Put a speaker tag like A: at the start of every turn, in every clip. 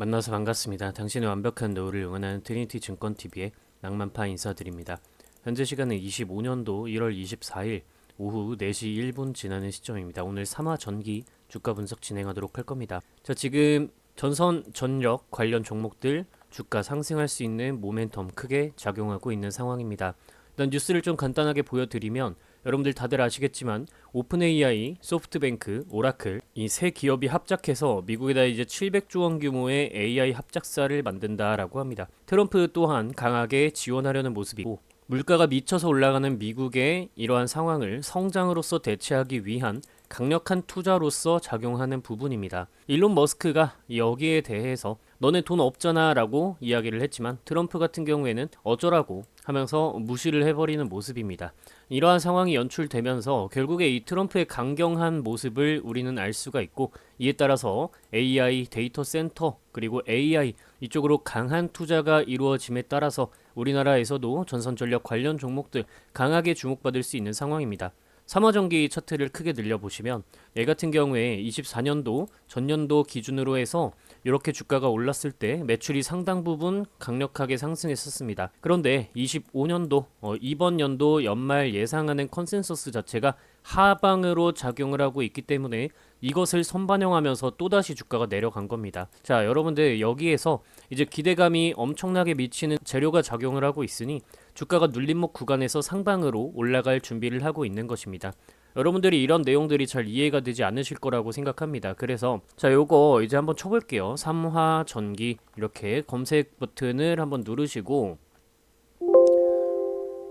A: 만나서 반갑습니다. 당신의 완벽한 노후를 응원하는 트리니티 증권TV의 낭만파 인사드립니다. 현재 시간은 25년도 1월 24일 오후 4시 1분 지나는 시점입니다. 오늘 3화 전기 주가 분석 진행하도록 할 겁니다. 자, 지금 전선 전력 관련 종목들 주가 상승할 수 있는 모멘텀 크게 작용하고 있는 상황입니다. 일단 뉴스를 좀 간단하게 보여드리면 여러분들 다들 아시겠지만 오픈 AI, 소프트뱅크, 오라클 이 세 기업이 합작해서 미국에다 이제 700조 원 규모의 AI 합작사를 만든다라고 합니다. 트럼프 또한 강하게 지원하려는 모습이고 물가가 미쳐서 올라가는 미국의 이러한 상황을 성장으로서 대체하기 위한 강력한 투자로서 작용하는 부분입니다. 일론 머스크가 여기에 대해서 너네 돈 없잖아 라고 이야기를 했지만 트럼프 같은 경우에는 어쩌라고 하면서 무시를 해버리는 모습입니다. 이러한 상황이 연출되면서 결국에 이 트럼프의 강경한 모습을 우리는 알 수가 있고 이에 따라서 AI 데이터 센터 그리고 AI 이쪽으로 강한 투자가 이루어짐에 따라서 우리나라에서도 전선전력 관련 종목들 강하게 주목받을 수 있는 상황입니다. 3화전기 차트를 크게 늘려보시면 얘 같은 경우에 24년도 전년도 기준으로 해서 이렇게 주가가 올랐을 때 매출이 상당 부분 강력하게 상승했었습니다. 그런데 25년도 어, 이번 연도 연말 예상하는 컨센서스 자체가 하방으로 작용을 하고 있기 때문에 이것을 선반영하면서 또다시 주가가 내려간 겁니다. 자, 여러분들 여기에서 이제 기대감이 엄청나게 미치는 재료가 작용을 하고 있으니 주가가 눌림목 구간에서 상방으로 올라갈 준비를 하고 있는 것입니다. 여러분들이 이런 내용들이 잘 이해가 되지 않으실 거라고 생각합니다. 그래서 자 요거 이제 한번 쳐볼게요. 3화 전기 이렇게 검색 버튼을 한번 누르시고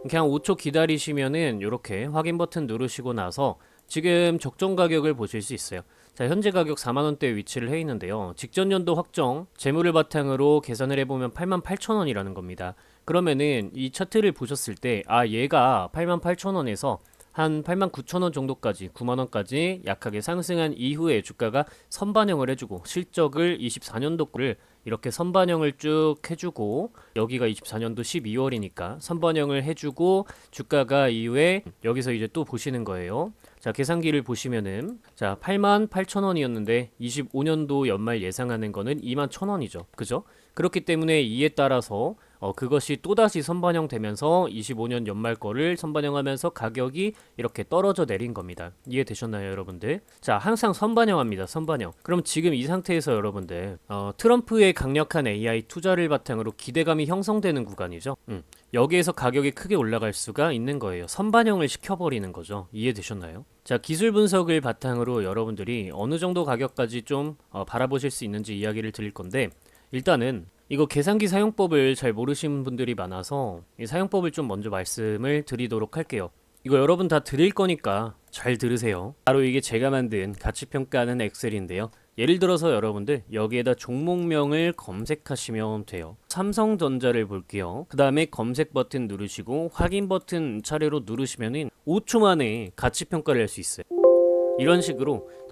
A: 그냥 5초 기다리시면은 이렇게 확인 버튼 누르시고 나서 지금 적정 가격을 보실 수 있어요. 자, 현재 가격 4만 원대에 위치를 해 있는데요. 직전 연도 확정 재물을 바탕으로 계산을 해보면 8만 8천 원이라는 겁니다. 그러면은 이 차트를 보셨을 때 아 얘가 8만 8천 원에서 한 8만 9천 원 정도까지 9만 원까지 약하게 상승한 이후에 주가가 선반영을 해주고 실적을 24년도 거를 이렇게 선반영을 쭉 해주고 여기가 24년도 12월이니까 선반영을 해주고 주가가 이후에 여기서 이제 또 보시는 거예요. 자 계산기를 보시면은 자 8만 8천 원이었는데 25년도 연말 예상하는 거는 2만 천 원이죠. 그죠? 그렇기 때문에 이에 따라서 어, 그것이 또다시 선반영되면서 25년 연말 거를 선반영하면서 가격이 이렇게 떨어져 내린 겁니다. 이해되셨나요, 여러분들? 자, 항상 선반영합니다. 선반영. 그럼 지금 이 상태에서 여러분들 어, 트럼프의 강력한 AI 투자를 바탕으로 기대감이 형성되는 구간이죠. 음, 여기에서 가격이 크게 올라갈 수가 있는 거예요. 선반영을 시켜버리는 거죠. 이해되셨나요? 자, 기술 분석을 바탕으로 여러분들이 어느 정도 가격까지 좀 어, 바라보실 수 있는지 이야기를 드릴 건데 일단은 이거 계산기 사용법을 잘 모르시는 분들이 많아서 이 사용법을 좀 먼저 말씀을 드리도록 할게요. 이거 여러분 다 드릴 거니까 잘 들으세요. 바로 이게 제가 만든 가치평가하는 엑셀인데요. 예를 들어서 여러분들 여기에다 종목명을 검색하시면 돼요. 삼성전자를 볼게요. 그 다음에 검색 버튼 누르시고 확인 버튼 차례로 누르시면은 5초 만에 가치평가를 할 수 있어요. 이런 식으로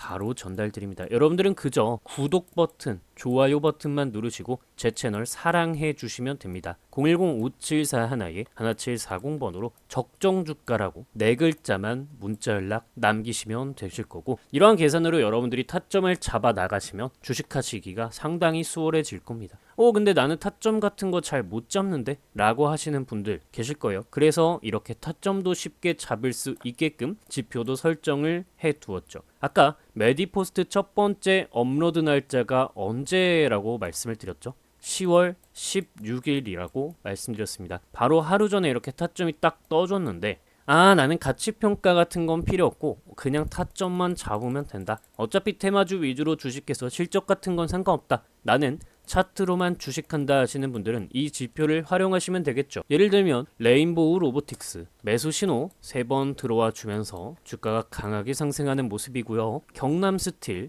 A: 바로 전달드립니다. 여러분들은 그저 구독 버튼, 좋아요 버튼만 누르시고 제 채널 사랑해 주시면 됩니다. 010-5741에 1740번으로 적정 주가라고 네 글자만 문자 연락 남기시면 되실 거고 이러한 계산으로 여러분들이 타점을 잡아 나가시면 주식하시기가 상당히 수월해질 겁니다. 어 근데 나는 타점 같은 거 잘 못 잡는데 라고 하시는 분들 계실 거예요. 그래서 이렇게 타점도 쉽게 잡을 수 있게끔 지표도 설정을 해 두었죠. 아까 메디포스트 첫 번째 업로드 날짜가 언제라고 말씀을 드렸죠? 10월 16일이라고 말씀드렸습니다. 바로 하루 전에 이렇게 타점이 딱 떠줬는데 아 나는 가치 평가 같은 건 필요 없고 그냥 타점만 잡으면 된다. 어차피 테마주 위주로 주식해서 실적 같은 건 상관없다. 나는 차트로만 주식한다 하시는 분들은 이 지표를 활용하시면 되겠죠. 예를 들면 레인보우 로보틱스 매수 신호 3번 들어와 주면서 주가가 강하게 상승하는 모습이고요. 경남 스틸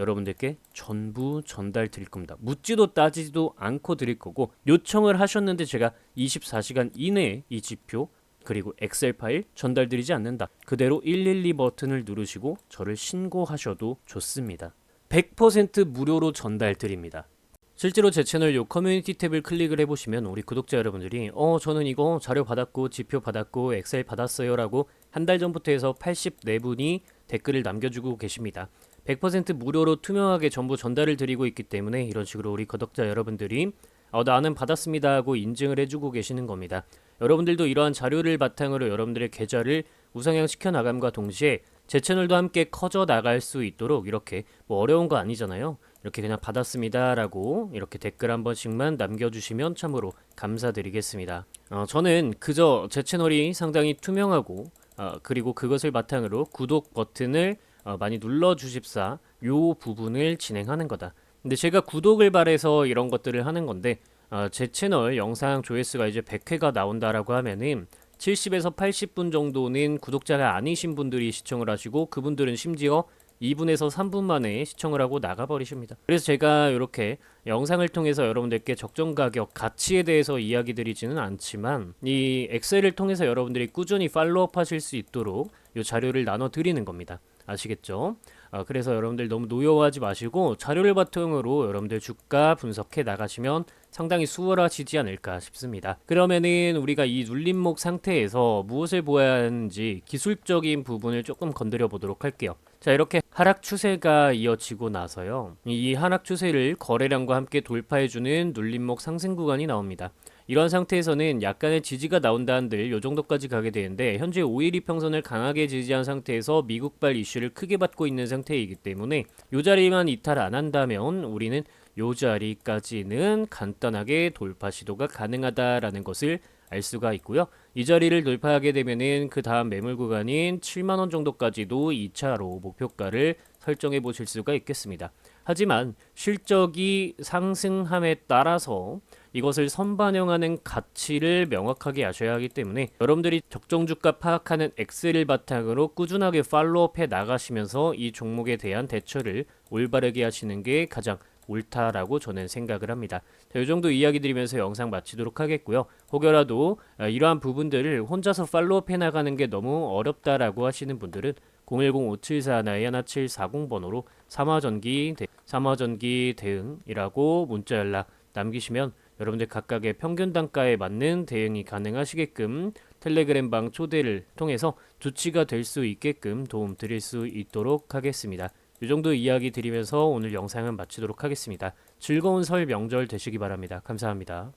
A: 여러분들께 전부 전달 드릴 겁니다. 묻지도 따지지도 않고 드릴 거고 요청을 하셨는데 제가 24시간 이내에 이 지표 그리고 엑셀 파일 전달드리지 않는다. 그대로 112 버튼을 누르시고 저를 신고하셔도 좋습니다. 100% 무료로 전달 드립니다. 실제로 제 채널 요 커뮤니티 탭을 클릭을 해보시면 우리 구독자 여러분들이 어 저는 이거 자료 받았고 지표 받았고 엑셀 받았어요 라고 한 달 전부터 해서 84분이 댓글을 남겨주고 계십니다. 100% 무료로 투명하게 전부 전달을 드리고 있기 때문에 이런 식으로 우리 구독자 여러분들이 어, 나는 받았습니다 하고 인증을 해주고 계시는 겁니다. 여러분들도 이러한 자료를 바탕으로 여러분들의 계좌를 우상향 시켜 나감과 동시에 제 채널도 함께 커져 나갈 수 있도록 이렇게 뭐 어려운 거 아니잖아요. 이렇게 그냥 받았습니다라고 이렇게 댓글 한 번씩만 남겨주시면 참으로 감사드리겠습니다. 어, 저는 그저 제 채널이 상당히 투명하고 어, 그리고 그것을 바탕으로 구독 버튼을 어, 많이 눌러 주십사 요 부분을 진행하는 거다. 근데 제가 구독을 바래서 이런 것들을 하는 건데 어, 제 채널 영상 조회수가 이제 100회가 나온다라고 하면은 70에서 80분 정도는 구독자가 아니신 분들이 시청을 하시고 그분들은 심지어 2분에서 3분 만에 시청을 하고 나가버리십니다. 그래서 제가 이렇게 영상을 통해서 여러분들께 적정 가격 가치에 대해서 이야기 드리지는 않지만 이 엑셀을 통해서 여러분들이 꾸준히 팔로업 하실 수 있도록 이 자료를 나눠 드리는 겁니다. 아시겠죠? 어, 그래서 여러분들 너무 노여워하지 마시고 자료를 바탕으로 여러분들 주가 분석해 나가시면 상당히 수월하시지 않을까 싶습니다. 그러면은 우리가 이 눌림목 상태에서 무엇을 보아야 하는지 기술적인 부분을 조금 건드려 보도록 할게요. 자 이렇게 하락 추세가 이어지고 나서요. 이 하락 추세를 거래량과 함께 돌파해주는 눌림목 상승 구간이 나옵니다. 이런 상태에서는 약간의 지지가 나온다는들 요 정도까지 가게 되는데 현재 5일 이평선을 강하게 지지한 상태에서 미국발 이슈를 크게 받고 있는 상태이기 때문에 요 자리만 이탈 안 한다면 우리는 요 자리까지는 간단하게 돌파 시도가 가능하다라는 것을 알 수가 있고요. 이 자리를 돌파하게 되면은 그 다음 매물 구간인 7만 원 정도까지도 2차로 목표가를 설정해 보실 수가 있겠습니다. 하지만 실적이 상승함에 따라서 이것을 선반영하는 가치를 명확하게 아셔야 하기 때문에 여러분들이 적정 주가 파악하는 엑셀을 바탕으로 꾸준하게 팔로우업해 나가시면서 이 종목에 대한 대처를 올바르게 하시는 게 가장 옳다라고 저는 생각을 합니다. 자, 이 정도 이야기 드리면서 영상 마치도록 하겠고요. 혹여라도 아, 이러한 부분들을 혼자서 팔로우업 해 나가는 게 너무 어렵다라고 하시는 분들은 010-5741-1740번호로 삼화전기 대, 삼화전기 대응이라고 문자 연락 남기시면 여러분들 각각의 평균 단가에 맞는 대응이 가능하시게끔 텔레그램 방 초대를 통해서 조치가 될 수 있게끔 도움 드릴 수 있도록 하겠습니다. 이 정도 이야기 드리면서 오늘 영상은 마치도록 하겠습니다. 즐거운 설 명절 되시기 바랍니다. 감사합니다.